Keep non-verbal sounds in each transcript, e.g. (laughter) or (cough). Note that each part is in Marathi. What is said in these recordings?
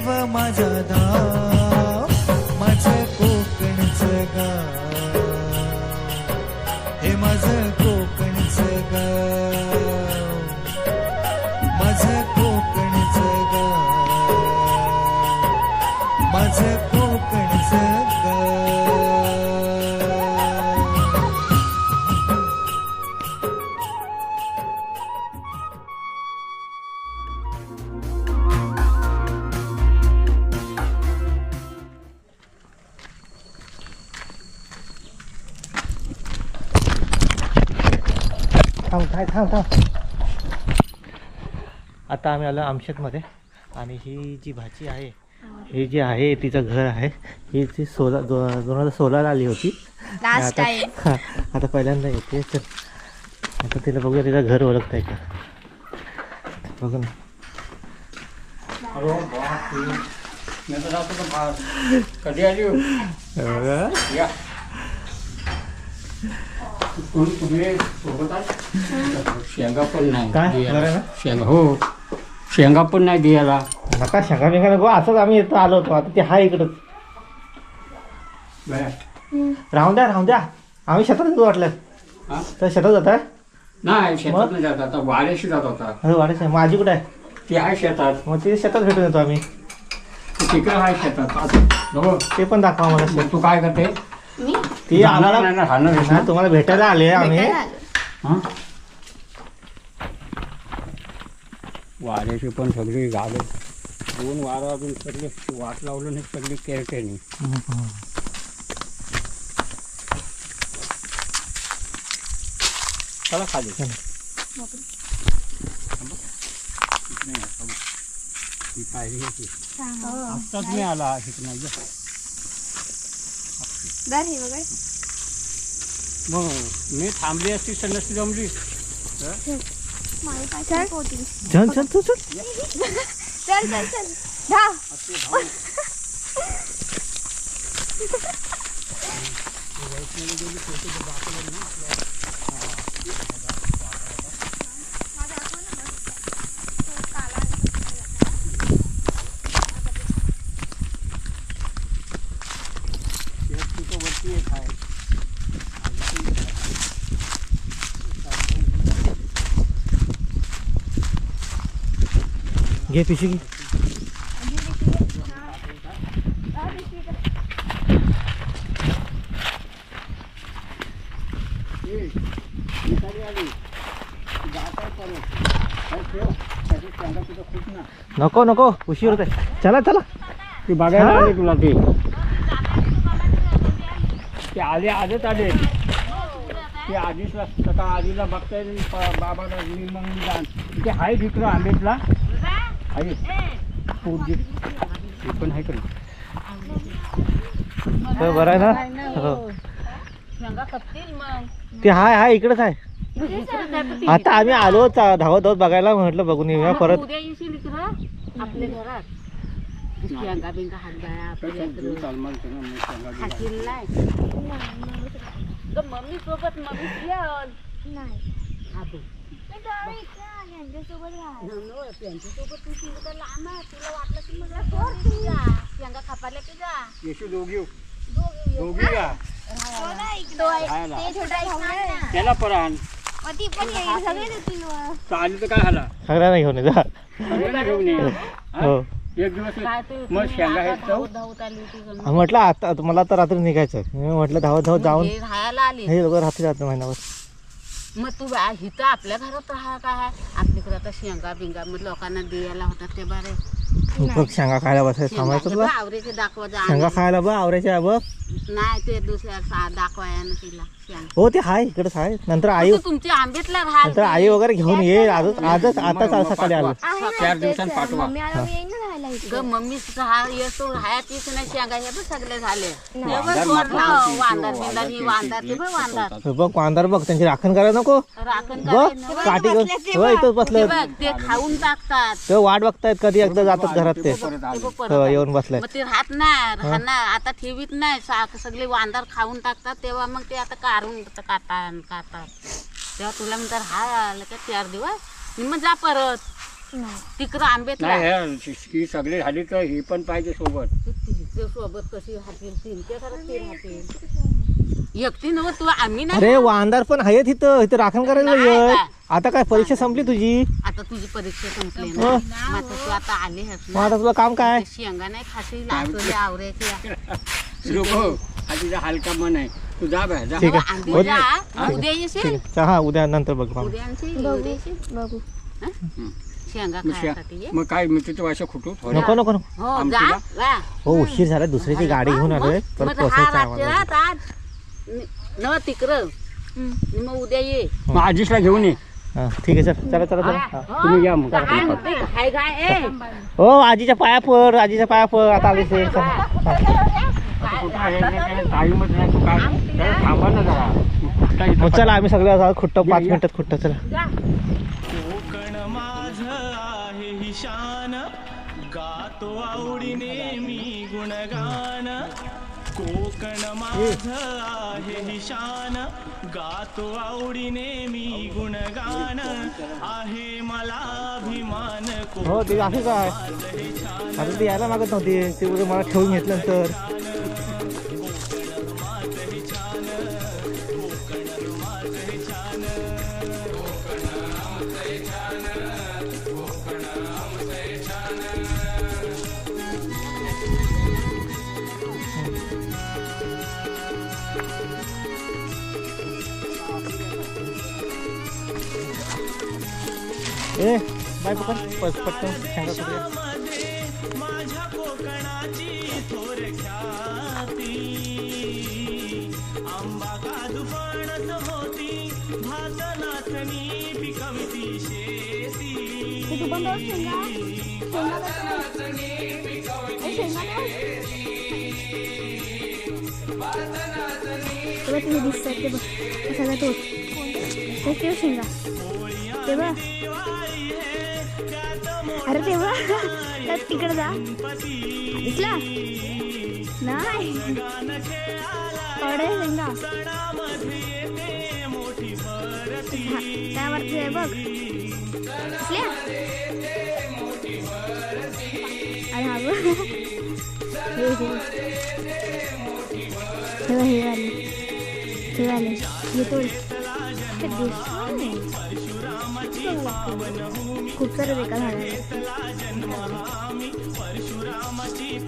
देव माझा धाव माझं कोकणचं गाव. हे माझं कोकणचं गाव. माझं कोकणचं गाव. माझं कोकणचं गाव. थांब काय थांब थांब. आता आम्ही आलो आमशेतमध्ये आणि ही जी भाजी आहे ही जी आहे तिचं घर आहे. ही ती सोला दो दोन हजार सोळाला आली होती. लास्ट आता- टाइम (laughs) आता पहिल्यांदा येते. तर आता तिला बघूया तिचं घर ओळखता आहे का बघू ना. कधी आली हो? या. कोण तुम्ही सोबत आहात? शेंगा पण नाही काय? बरं. ना? शेंगा हो. शेंगा पण नाही द्यायला नका शंका बिंका नको असंच आम्ही इथं आलो होतो. आता ते हाय इकडं. राहून द्या राहून द्या. आम्ही शेतात येतो वाटलं. हा? तर शेतात जात आहे नाही शेतात नाही जात आता जात होता. अरे वाढायचं माझी कुठं आहे? ती आहे शेतात. मग ते शेतात भेटून येतो आम्ही. ती तिकडे आहे शेतात. आता हो. ते पण दाखवा मला शेत. मग तू काय करते? ती आम्हाला नाही ना, आहेस ना? तुम्हाला भेटायला आले आम्ही. भेटायला आलो. हा? वाऱ्याची पण सगळी गाडी दोन वारा अजून सगळे वाट लावलं नाही सगळी केरटेनी चला खाली. ही. होती आत्ताच मी आला इथं मग मी थांबली असती संध्याकाळी जमली. चल. चल. तू चल चल चल चल. (laughs) घे पिशवी घे नको नको उशीर होते चला चला ती बघायला हा? आले तुला ते ते आले आलेच आले ते आधीच सकाळ आधीला बघताय बाबाला मी मग मी जाण तिथे आहे तिकडं आंबेतला आहे. पोरगी. ते पण आहे का नाही? तर बरं आहे ना? हो. ते हाय हाय इकडेच आहे. आता आम्ही आलो चा- धावत धावत बघायला म्हटलं बघून येऊया परत. उद्या येशील इकडं आपल्या घरात. शेंगा बिंगा हात गाया तर आपल्या त्या जीव सलमानचं ना, मग सांगा की खाशील नाही. तर मम्मी सोबत मम्मी येल आबू. त्यांच्यासोबत तू तिला तर लांब आहे. तुला वाटलं की मला सोड तू जा. शेंगा की जा. येशू दोघी दोघी या तो आहे- खायला. ते छोटा भाऊ आहे ना. त्याला पण आण मग ती पण येईल. सगळे येतील मग. तर आली तर काय झाला? सगळ्यांना घेऊन ये जा. सगळ्यांना घेऊन ये. हा? हो. एक दिवस काय ते मग तुम्ही शेंगा आता आहेत धावत धावत आली होती जणू. म्हटलं आता मला तर रात्री निघायचं मी म्हटलं धावत धावत जाऊन हे राहायला आली. हे लोक रात्री जात महिनाभर. मग तू बा- इथं आपल्या घरात राहा काय? आपल्याकडे आता शेंगा बिंगा मग लोकांना द्यायला होतात ते बरे. बघ शेंगा खायला शेंगा थांबायचं हे तुला? आवरेचे शेंगा खायला बघ आवरायच्या बघ. नाही ते दुसऱ्या सा- दाखवाया ना तिला शेंगा. हो ते हाय इकडेच आहे नंतर आई तू तुमच्या आंब्यातला राहाल नंतर आई वगैरे घेऊन ये आजच आजच आताच आज सकाळी आलो. आहे ना चार तेच दिवसांनी आहे. पाठवा. मम्मी आला मी येईन ना राहायला इथे. ग मम्मी सहा येतो राहायचीच नाही शेंगा. हे बघ सगळे झाले. हे बघ ही ते, बघ हे त्यांची राखण करायला नको. राखण बघ काठी घेऊन हो इथंच ते बसलं बघ ते खाऊन टाकतात. ते वाट बघतायत कधी एकदा जातात ते हो. येऊन बसलाय मग ते राहत नाही राहणार आता ठेवीत नाही. सा- सगळे वांदर खाऊन टाकतात तेव्हा मग ते आता काढून काढतात काढतात. तेव्हा तुला म्हणतात हा आलं का चार दिवस. मग जा परत. नाही. तिकडं नाही हे ही सगळी झाली तर ही पण पाहिजे सोबत. सोबत कशी राहतील तीन ते घरात ते राहतील. एकटी नव तू आम्ही नाही अरे वांदार पण आहेत इथं. इथं राखण करायला नाही. आता काय परीक्षा संपली तुझी? आता तुझी परीक्षा संपली हो. ना. मग आता तू आता आली आहेस मग ना. आता तुला काम काय? शेंगा नाही खाशील आवऱ्याची. हलका मन आहे तू जा बाय जा. ठीक आहे. आंबे हो, जा ठीक उद्या येशील? आहे. हा उद्या नंतर बघ. मग. उद्या येशील उद्या येशील बघू. शेंगा मग खायसाठी ये. शे- मग काय मी तिथं वाशा खुटू नको नको नको. हो आमटीला? हो उशीर झाला दुसऱ्याची गाडी घेऊन आलोय. परत हा आम्हाला. तिकडं. मग उद्या ये. मग आजीसला घेऊन ये. हा, ठीक आहे चल चला चला चला. हा. तुम्ही या मग हो आजीच्या पाया पड आजीच्या पाया पड आता. चल. हा. कुठं आहे ना, त्याला टाईमच नाही तू काय त्याला थांबा ना जरा कुठं इथं मग चला आम्ही सगळे आता खुट्ट पाच मिनिटात खुट्ट चला. कोकण माझ आहे ही शान. गातो आवडीने मी गुणगान. कोकण माझ आहे ही शान गातो आवडीने मी गुणगान. आहे मला अभिमान. हो ते असं काय? आता ते यायला मागत नव्हती. ते उद्या मला ठेवून घेतलं नंतर ए बाय पकड पट- पटकन शेंगा करूया. माझ्या कोकणाची थोर ख्याती आंबा काजू फणस होती भात नाचणी पिकवती शेती ते तू पण बघ शेंगा तुला तुम्ही दिसतात ते बघ हा सगळा तोच ते शेंगा. तेव्हा. अरे तेव्हा. त्यात तिकडे जा. दिसला? नाही. अरे शेंगा. हा, त्यावरती आहे बघ. दिसल्या? अरे हा बघ. हे हे हे बघ, हे वाले हे वाले हे तोड ते दिसणार नाही. चांगलं लागतं. खूप सारे बेकार झाले जन्महामी परशुरामाची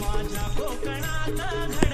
माझ्या कोकणात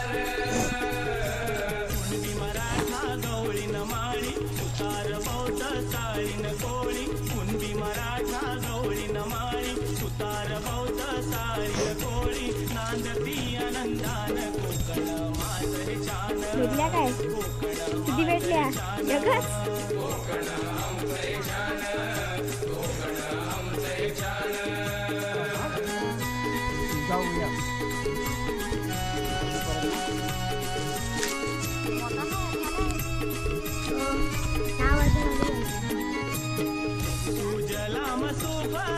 भेटल्या काय? किती भेटल्या? एकच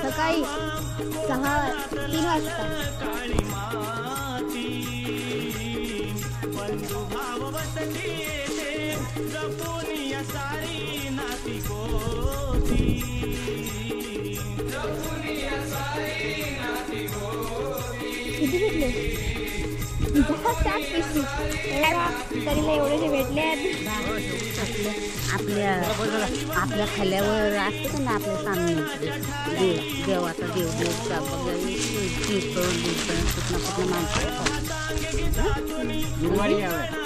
सकाळी सहा तीन वाजता. काळी वसती येते जपून या सारी नाती गोती जपून या सारी नाती गोती भेटले तरी मला भेटले आहेत आपल्या आपल्या खाल्ल्यावर खाल्यावर असते ना आपल्या सामने देव देवाचा देव देवचा बघा माणसं गुरुवारी यावं.